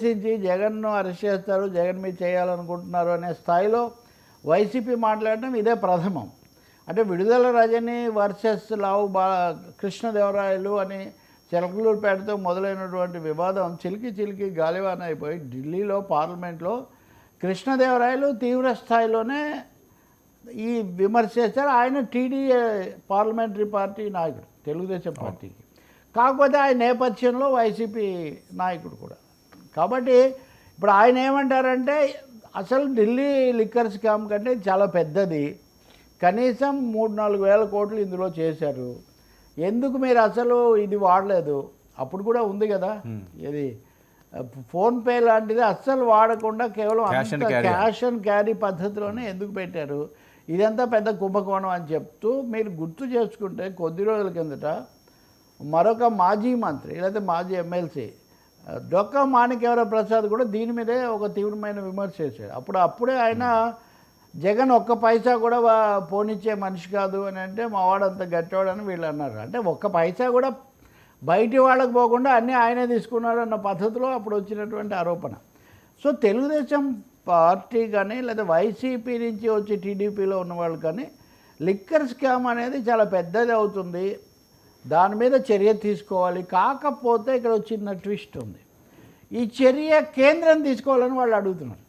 ఉద్దేశించి జగన్ను అరెస్ట్ చేస్తారు జగన్ మీద చేయాలనుకుంటున్నారు అనే స్థాయిలో వైసీపీ మాట్లాడటం ఇదే ప్రథమం. అంటే విడుదల రజని వర్సెస్ లావు బా కృష్ణదేవరాయలు అని చిలకలూరుపేటతో మొదలైనటువంటి వివాదం చిలికి చిలికి గాలివాన అయిపోయి ఢిల్లీలో పార్లమెంట్లో కృష్ణదేవరాయలు తీవ్ర స్థాయిలోనే ఈ విమర్శ చేశారు. ఆయన టీడీఏ పార్లమెంటరీ పార్టీ నాయకుడు తెలుగుదేశం పార్టీకి. కాకపోతే ఆయన నేపథ్యంలో వైసీపీ నాయకుడు కూడా. కాబట్టి ఇప్పుడు ఆయన ఏమంటారంటే అసలు ఢిల్లీ లిక్కర్ స్కామ్ కంటే చాలా పెద్దది. కనీసం మూడు నాలుగు వేల కోట్లు ఇందులో చేశారు. ఎందుకు మీరు అసలు ఇది వాడలేదు? అప్పుడు కూడా ఉంది కదా. ఇది ఫోన్పే లాంటిది అస్సలు వాడకుండా కేవలం. Cash and carry. పద్ధతిలోనే ఎందుకు పెట్టారు? ఇదంతా పెద్ద కుంభకోణం అని చెప్తూ మీరు గుర్తు చేసుకుంటే కొద్ది రోజుల కిందట మరొక మాజీ మంత్రి లేదా మాజీ ఎమ్మెల్సీ డొక్క మాణిక్యవర ప్రసాద్ కూడా దీని మీదే ఒక తీవ్రమైన విమర్శ చేశాడు. అప్పుడు అప్పుడే ఆయన జగన్ ఒక్క పైసా కూడా పోనిచ్చే మనిషి కాదు అని అంటే మా వాడు అంత గట్టివాడని వీళ్ళు అన్నారు. అంటే ఒక్క పైసా కూడా బయటి వాళ్ళకి పోకుండా అన్నీ ఆయనే తీసుకున్నాడు అన్న పద్ధతిలో అప్పుడు వచ్చినటువంటి ఆరోపణ. సో తెలుగుదేశం పార్టీ కానీ లేదా వైసీపీ నుంచి వచ్చి టీడీపీలో ఉన్న వాళ్ళు కానీ లిక్కర్ స్కామ్ అనేది చాలా పెద్దది అవుతుంది. దాని మీద చర్య తీసుకోవాలి. కాకపోతే ఇక్కడ వచ్చిన చిన్న ట్విస్ట్ ఉంది. ఈ చర్య కేంద్రం తీసుకోవాలని వాళ్ళు అడుగుతున్నారు.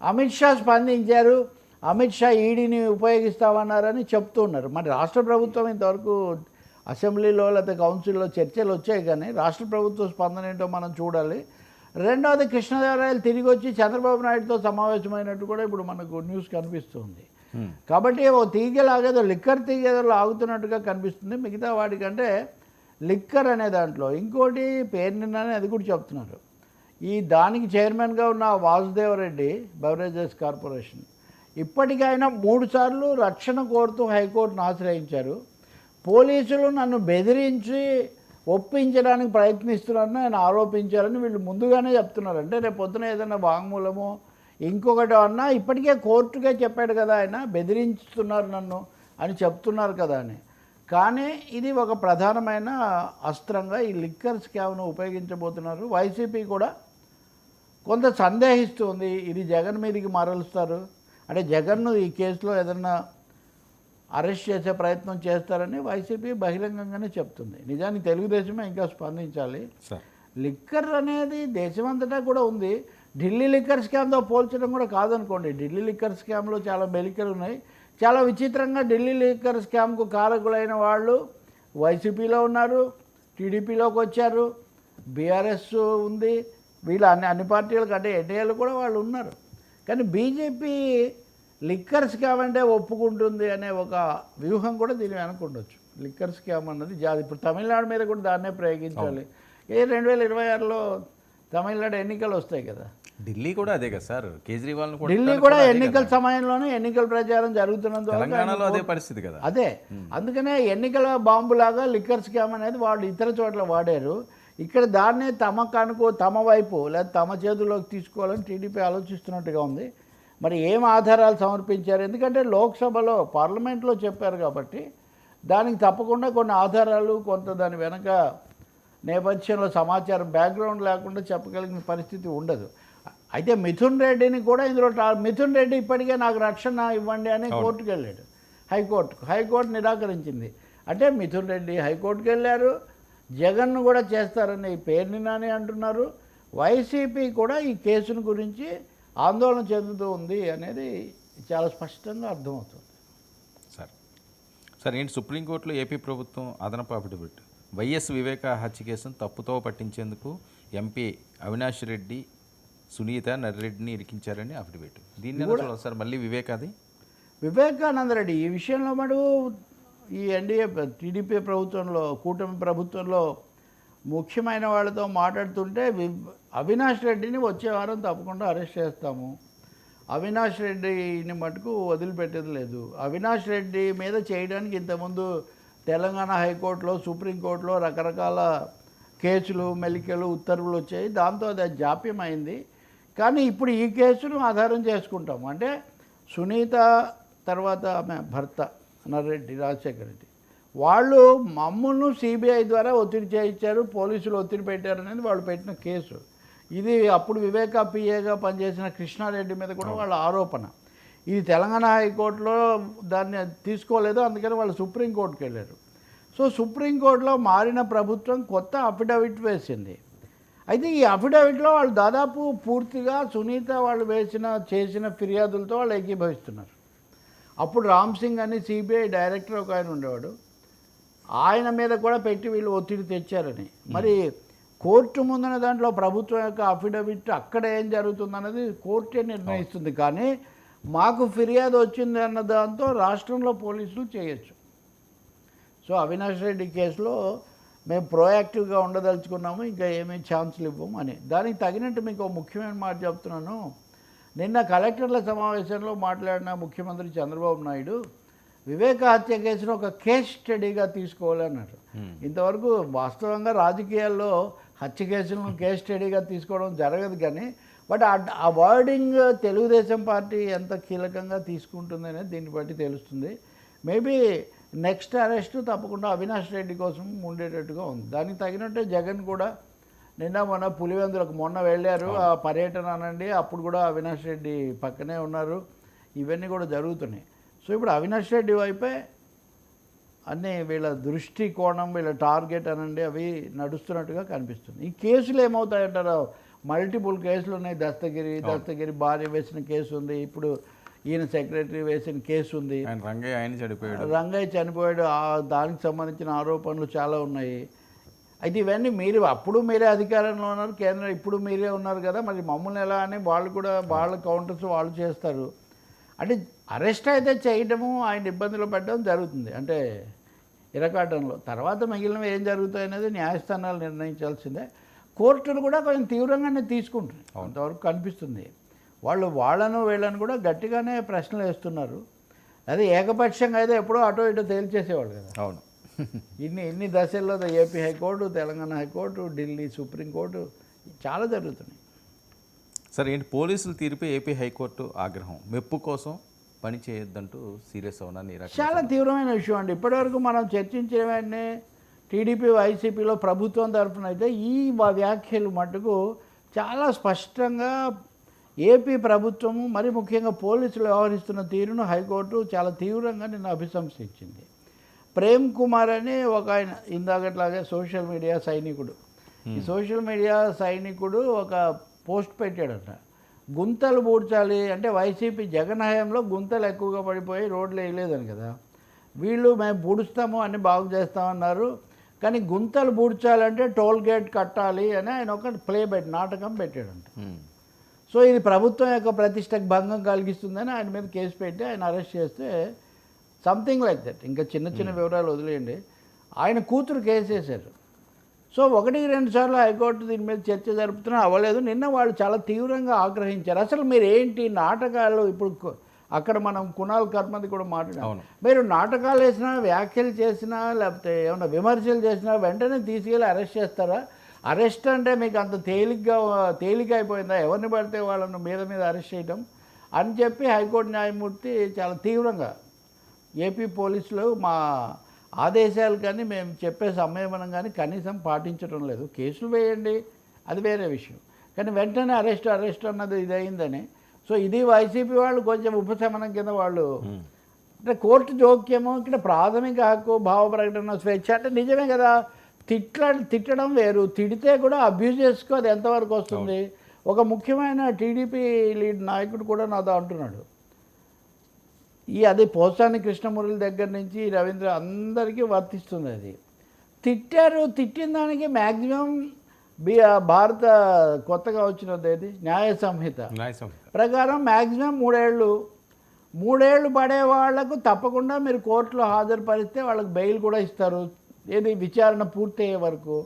అమిత్ షా స్పందించారు. అమిత్ షా ఈడీని ఉపయోగిస్తామన్నారని చెప్తున్నారు మరి రాష్ట్ర ప్రభుత్వం ఇంతవరకు అసెంబ్లీలో లేకపోతే కౌన్సిల్లో చర్చలు వచ్చాయి కానీ రాష్ట్ర ప్రభుత్వ స్పందన ఏంటో మనం చూడాలి. రెండవది కృష్ణదేవరాయలు తిరిగి వచ్చి చంద్రబాబు నాయుడుతో సమావేశమైనట్టు కూడా ఇప్పుడు మనకు న్యూస్ కనిపిస్తుంది. కాబట్టి ఓ తీగ లాగేదో లిక్కర్ తీగేదో లాగుతున్నట్టుగా కనిపిస్తుంది. మిగతా వాటికంటే లిక్కర్ అనే దాంట్లో ఇంకోటి పేరు నిన్ననే అది కూడా చెప్తున్నారు. ఈ దానికి చైర్మన్గా ఉన్న వాసుదేవరెడ్డి బెవరేజెస్ కార్పొరేషన్ ఇప్పటికైనా మూడుసార్లు రక్షణ కోరుతూ హైకోర్టును ఆశ్రయించారు. పోలీసులు నన్ను బెదిరించి ఒప్పించడానికి ప్రయత్నిస్తున్నారని ఆయన ఆరోపించారని వీళ్ళు ముందుగానే చెప్తున్నారు. అంటే రేపు పొద్దున ఏదైనా వాంగ్మూలమో ఇంకొకటి అన్నా ఇప్పటికే కోర్టుగా చెప్పాడు కదా ఆయన బెదిరించుతున్నారు నన్ను అని చెప్తున్నారు కదా అని. కానీ ఇది ఒక ప్రధానమైన అస్త్రంగా ఈ లిక్కర్ స్కామ్ను ఉపయోగించబోతున్నారు. వైసీపీ కూడా కొంత సందేహిస్తుంది ఇది జగన్ మీదకి మరలుస్తారు. అంటే జగన్ను ఈ కేసులో ఏదన్నా అరెస్ట్ చేసే ప్రయత్నం చేస్తారని వైసీపీ బహిరంగంగానే చెప్తుంది. నిజానికి తెలుగుదేశమే ఇంకా స్పందించాలి. లిక్కర్ అనేది దేశమంతటా కూడా ఉంది. ఢిల్లీ లిక్కర్ స్కామ్తో పోల్చడం కూడా కాదనుకోండి. ఢిల్లీ లిక్కర్ స్కామ్లో చాలా మెలికలు ఉన్నాయి. చాలా విచిత్రంగా ఢిల్లీ లిక్కర్ స్కామ్కు కారకులైన వాళ్ళు వైసీపీలో ఉన్నారు టీడీపీలోకి వచ్చారు బీఆర్ఎస్ ఉంది. వీళ్ళు అన్ని అన్ని పార్టీలకు అంటే ఎన్డీఏలు కూడా వాళ్ళు ఉన్నారు. కానీ బీజేపీ లిక్కర్ స్కామ్ అంటే ఒప్పుకుంటుంది అనే ఒక వ్యూహం కూడా దీని వెనక ఉండొచ్చు. లిక్కర్ స్కామ్ అన్నది జాది ఇప్పుడు తమిళనాడు మీద కూడా దాన్నే ప్రయోగించాలి. ఏ రెండు వేల ఇరవై ఆరులో తమిళనాడు ఎన్నికలు వస్తాయి కదా. ఢిల్లీ కూడా అదే కదా సార్? కేజ్రీవాల్ ఢిల్లీ కూడా ఎన్నికల సమయంలోనే ఎన్నికల ప్రచారం జరుగుతున్నందువల్ల అదే పరిస్థితి కదా. అదే. అందుకనే ఎన్నికల బాంబులాగా లిక్కర్ స్కామ్ అనేది వాళ్ళు ఇతర చోట్ల వాడారు. ఇక్కడ దాన్నే తమకు అనుకో తమ వైపు లేదా తమ చేతుల్లోకి తీసుకోవాలని టీడీపీ ఆలోచిస్తున్నట్టుగా ఉంది. మరి ఏం ఆధారాలు సమర్పించారు? ఎందుకంటే లోక్సభలో పార్లమెంట్లో చెప్పారు కాబట్టి దానికి తప్పకుండా కొన్ని ఆధారాలు కొంత దాని వెనక నేపథ్యంలో సమాచారం బ్యాక్గ్రౌండ్ లేకుండా చెప్పగలిగిన పరిస్థితి ఉండదు. అయితే మిథున్ రెడ్డిని కూడా ఇందులో మిథున్ రెడ్డి ఇప్పటికే నాకు రక్షణ ఇవ్వండి అని కోర్టుకు వెళ్ళాడు. హైకోర్టుకు హైకోర్టు నిరాకరించింది. అంటే మిథున్ రెడ్డి హైకోర్టుకు వెళ్ళారు. జగన్ను కూడా చేస్తారని పేరుని నాని అంటున్నారు. వైసీపీ కూడా ఈ కేసును గురించి ఆందోళన చెందుతూ ఉంది అనేది చాలా స్పష్టంగా అర్థమవుతుంది. సార్. సార్ ఏంటి సుప్రీంకోర్టులో ఏపీ ప్రభుత్వం అదనపు అఫిడవిట్? వైఎస్ వివేక హత్య కేసును తప్పుతో పట్టించేందుకు ఎంపీ అవినాష్ రెడ్డి సునీత నర్రెడ్డిని ఇరికించారని అఫిడవిట్ దీన్ని చూడాలి సార్? మళ్ళీ వివేక్ అది? వివేకానంద రెడ్డి ఈ విషయంలో మడు ఈ ఎన్డీఏ టీడీపీ ప్రభుత్వంలో కూటమి ప్రభుత్వంలో ముఖ్యమైన వాళ్ళతో మాట్లాడుతుంటే అవినాష్ రెడ్డిని వచ్చే వారం తప్పకుండా అరెస్ట్ చేస్తాము. అవినాష్ రెడ్డిని మటుకు వదిలిపెట్టేది లేదు. అవినాష్ రెడ్డి మీద చేయడానికి ఇంతకుముందు తెలంగాణ హైకోర్టులో సుప్రీంకోర్టులో రకరకాల కేసులు మెలికలు ఉత్తర్వులు వచ్చాయి. దాంతో అది జాప్యం అయింది కానీ ఇప్పుడు ఈ కేసును ఆధారం చేసుకుంటాం అంటే సునీత తర్వాత ఆమె భర్త నర్రెడ్డి రాజశేఖర రెడ్డి వాళ్ళు మమ్మల్ని సిబిఐ ద్వారా ఒత్తిడి చేయించారు పోలీసులు ఒత్తిడి పెట్టారు అనేది వాళ్ళు పెట్టిన కేసు. ఇది అప్పుడు వివేక పిఏగా పనిచేసిన కృష్ణారెడ్డి మీద కూడా వాళ్ళ ఆరోపణ. ఇది తెలంగాణ హైకోర్టులో దాన్ని తీసుకోలేదు అందుకని వాళ్ళు సుప్రీంకోర్టుకి వెళ్ళారు. సో సుప్రీంకోర్టులో మారిన ప్రభుత్వం కొత్త అఫిడవిట్ వేసింది. అయితే ఈ అఫిడవిట్లో వాళ్ళు దాదాపు పూర్తిగా సునీత వాళ్ళు వేసిన చేసిన ఫిర్యాదులతో వాళ్ళు ఏకీభవిస్తున్నారు. అప్పుడు రామ్ సింగ్ అని సిబిఐ డైరెక్టర్ ఒక ఆయన ఉండేవాడు. ఆయన మీద కూడా పెట్టి వీళ్ళు ఒత్తిడి తెచ్చారని. మరి కోర్టు ముందున దాంట్లో ప్రభుత్వం యొక్క అఫిడవిట్ అక్కడ ఏం జరుగుతుందన్నది కోర్టే నిర్ణయిస్తుంది. కానీ మాకు ఫిర్యాదు వచ్చింది అన్న దాంతో రాష్ట్రంలో పోలీసులు చేయొచ్చు. సో అవినాష్ రెడ్డి కేసులో మేము ప్రోయాక్టివ్గా ఉండదలుచుకున్నాము ఇంకా ఏమీ ఛాన్సులు ఇవ్వము అని. దానికి తగినట్టు మీకు ముఖ్యమైన మాట చెప్తున్నాను. నిన్న కలెక్టర్ల సమావేశంలో మాట్లాడిన ముఖ్యమంత్రి చంద్రబాబు నాయుడు వివేక హత్య కేసును ఒక కేస్ స్టడీగా తీసుకోవాలన్నారు ఇంతవరకు వాస్తవంగా రాజకీయాల్లో హత్య కేసులను కేస్ స్టడీగా తీసుకోవడం జరగదు కానీ బట్ ఆ- ఆ వర్డింగ్ తెలుగుదేశం పార్టీ ఎంత కీలకంగా తీసుకుంటుందనేది దీన్ని బట్టి తెలుస్తుంది. మేబీ నెక్స్ట్ అరెస్ట్ తప్పకుండా అవినాష్ రెడ్డి కోసం ఉండేటట్టుగా ఉంది. దానికి తగినట్టే జగన్ కూడా నిన్న మొన్న పులివెందులకు మొన్న వెళ్ళారు ఆ పర్యటన అనండి అప్పుడు కూడా అవినాష్ రెడ్డి పక్కనే ఉన్నారు. ఇవన్నీ కూడా జరుగుతున్నాయి. సో ఇప్పుడు అవినాష్ రెడ్డి వైపే అన్నీ వీళ్ళ దృష్టి కోణం వీళ్ళ టార్గెట్ అనండి అవి నడుస్తున్నట్టుగా కనిపిస్తుంది. ఈ కేసులు ఏమవుతాయంటారు మల్టిపుల్ కేసులు ఉన్నాయి. దస్తగిరి దస్తగిరి భార్య వేసిన కేసు ఉంది. ఇప్పుడు ఈయన సెక్రటరీ వేసిన కేసు ఉంది. ఆయన రంగయ్య ఆయన చెడిపోయాడు రంగయ్య చనిపోయాడు. ఆ దానికి సంబంధించిన ఆరోపణలు చాలా ఉన్నాయి. అయితే ఇవన్నీ మీరు అప్పుడు మీరే అధికారంలో ఉన్నారు కేంద్రం ఇప్పుడు మీరే ఉన్నారు కదా. మరి మమ్మల్ని ఎలా అని వాళ్ళు కూడా వాళ్ళ కౌంటర్స్ వాళ్ళు చేస్తారు. అంటే అరెస్ట్ అయితే చేయడము ఆయన ఇబ్బందులు పెట్టడం జరుగుతుంది. అంటే ఇరకాటంలో. తర్వాత మిగిలినవి ఏం జరుగుతాయి అనేది న్యాయస్థానాలు నిర్ణయించాల్సిందే. కోర్టులు కూడా కొంచెం తీవ్రంగానే తీసుకుంటాయి అంతవరకు కనిపిస్తుంది. వాళ్ళు వాళ్ళను వీళ్ళను కూడా గట్టిగానే ప్రశ్నలు వేస్తున్నారు. అదే ఏకపక్షంగా అయితే ఎప్పుడో అటో ఇటో తేల్చేసేవాళ్ళు కదా. అవును. ఇన్ని ఇన్ని దశల్లో AP high court Telangana high court Delhi supreme court చాలా జరుగుతున్నాయి. సరే ఏంటి పోలీసులు తీర్పే ఏపీ హైకోర్టు ఆగ్రహం? మెప్పు కోసం పని చేయొద్దంటూ సీరియస్ రకంగా చాలా తీవ్రమైన విషయం అండి. ఇప్పటివరకు మనం చర్చించిన వెంటనే టీడీపీ వైసీపీలో ప్రభుత్వం తరఫున అయితే ఈ వ్యాఖ్యలు మటుకు చాలా స్పష్టంగా ఏపీ ప్రభుత్వము మరి ముఖ్యంగా పోలీసులు వ్యవహరిస్తున్న తీరును హైకోర్టు చాలా తీవ్రంగా నిన్న అభిశంసించింది ప్రేమ్ కుమార్ అని ఒక ఆయన ఇందాకట్లాగే సోషల్ మీడియా సైనికుడు. ఈ సోషల్ మీడియా సైనికుడు ఒక పోస్ట్ పెట్టాడట. గుంతలు పూడ్చాలి అంటే వైసీపీ జగన్ హయాంలో గుంతలు ఎక్కువగా పడిపోయి రోడ్లు వేయలేదని కదా. వీళ్ళు మేము పూడుస్తాము అన్ని బాగు చేస్తామన్నారు. కానీ గుంతలు పూడ్చాలంటే టోల్ గేట్ కట్టాలి అని ఆయన ఒక ప్లే పెట్టి నాటకం పెట్టాడంట. సో ఇది ప్రభుత్వం యొక్క ప్రతిష్టకు భంగం కలిగిస్తుందని ఆయన మీద కేసు పెట్టి ఆయన అరెస్ట్ చేస్తే సంథింగ్ లైక్ దట్ ఇంకా చిన్న చిన్న వివరాలు వదిలేయండి. ఆయన కూతురు కేసు వేశారు. సో ఒకటికి రెండు సార్లు హైకోర్టు దీని మీద చర్చ జరుపుతున్నా అవ్వలేదు. నిన్న వాళ్ళు చాలా తీవ్రంగా ఆగ్రహించారు. అసలు మీరు ఏంటి నాటకాలు ఇప్పుడు అక్కడ మనం కుణాల్ కర్మది కూడా మాట్లాడాం. అవును. మీరు నాటకాలు వేసినా వ్యాఖ్యలు చేసినా లేకపోతే ఏమైనా విమర్శలు చేసినా వెంటనే తీసుకెళ్ళి అరెస్ట్ చేస్తారా? అరెస్ట్ అంటే మీకు అంత తేలిగ్గా తేలిక అయిపోయిందా? ఎవరిని పడితే వాళ్ళను మీద మీద అరెస్ట్ చేయడం అని చెప్పి హైకోర్టు న్యాయమూర్తి చాలా తీవ్రంగా ఏపీ పోలీసులు మా ఆదేశాలు కానీ మేము చెప్పే సంయమనం కానీ కనీసం పాటించడం లేదు. కేసులు వేయండి. అది వేరే విషయం. కానీ వెంటనే అరెస్ట్ అరెస్ట్ అన్నది ఇది అయిందని సో ఇది వైసీపీ వాళ్ళు కొంచెం ఉపశమనం కింద వాళ్ళు అంటే కోర్టు జోక్యము ఇక్కడ ప్రాథమిక హక్కు భావ ప్రకటన స్వేచ్ఛ అంటే నిజమే కదా. తిట్ల తిట్టడం వేరు. తిడితే కూడా అబ్యూజ్ చేసుకో అది ఎంతవరకు వస్తుంది? ఒక ముఖ్యమైన టీడీపీ లీడ్ నాయకుడు కూడా నాతో అంటున్నాడు. ఈ అది పోసాని కృష్ణమురళి దగ్గర నుంచి రవీంద్ర అందరికీ వర్తిస్తుంది అది. తిట్టారు తిట్టిన దానికి మ్యాక్సిమం భారత కొత్తగా వచ్చినది ఏది? న్యాయ సంహిత. న్యాయ సంహిత. ప్రకారం మ్యాక్సిమం మూడేళ్ళు. మూడేళ్ళు పడే వాళ్ళకు తప్పకుండా మీరు కోర్టులో హాజరుపరిస్తే వాళ్ళకి బెయిల్ కూడా ఇస్తారు. ఏది విచారణ పూర్తి అయ్యే వరకు.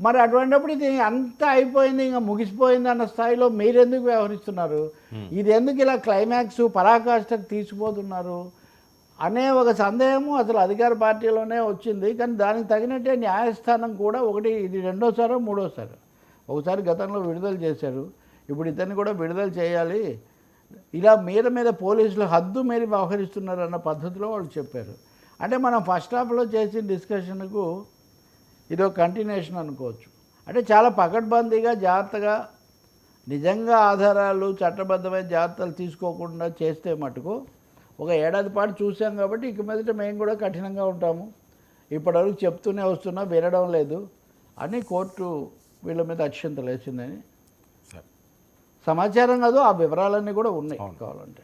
మరి అటువంటిప్పుడు ఇది అంతా అయిపోయింది ఇంకా ముగిసిపోయింది అన్న స్థాయిలో మీరెందుకు వ్యవహరిస్తున్నారు? ఇది ఎందుకు ఇలా క్లైమాక్స్ పరాకాష్ఠకు తీసుకుపోతున్నారు అనే ఒక సందేహము అసలు అధికార పార్టీలోనే వచ్చింది. కానీ దానికి తగినట్టే న్యాయస్థానం కూడా ఒకటి ఇది రెండోసారో మూడోసారి. ఒకసారి గతంలో విడుదల చేశారు. ఇప్పుడు ఇతన్ని కూడా విడుదల చేయాలి. ఇలా మీద మీద పోలీసులు హద్దు మేర వ్యవహరిస్తున్నారు అన్న పద్ధతిలో వాళ్ళు చెప్పారు. అంటే మనం ఫస్ట్ హాఫ్లో చేసిన డిస్కషన్కు ఇదో కంటిన్యూషన్ అనుకోవచ్చు. అంటే చాలా పకడ్బందీగా జాగ్రత్తగా నిజంగా ఆధారాలు చట్టబద్ధమైన జాగ్రత్తలు తీసుకోకుండా చేస్తే మటుకు ఒక ఏడాది పాటు చూసాం కాబట్టి ఇక మీదట మేము కూడా కఠినంగా ఉంటాము. ఇప్పటివరకు చెప్తూనే వస్తున్నా వినడం లేదు అని కోర్టు వీళ్ళ మీద అత్యంతలు వేసిందని సార్. సమాచారం కాదు ఆ వివరాలన్నీ కూడా ఉన్నాయి కావాలంటే.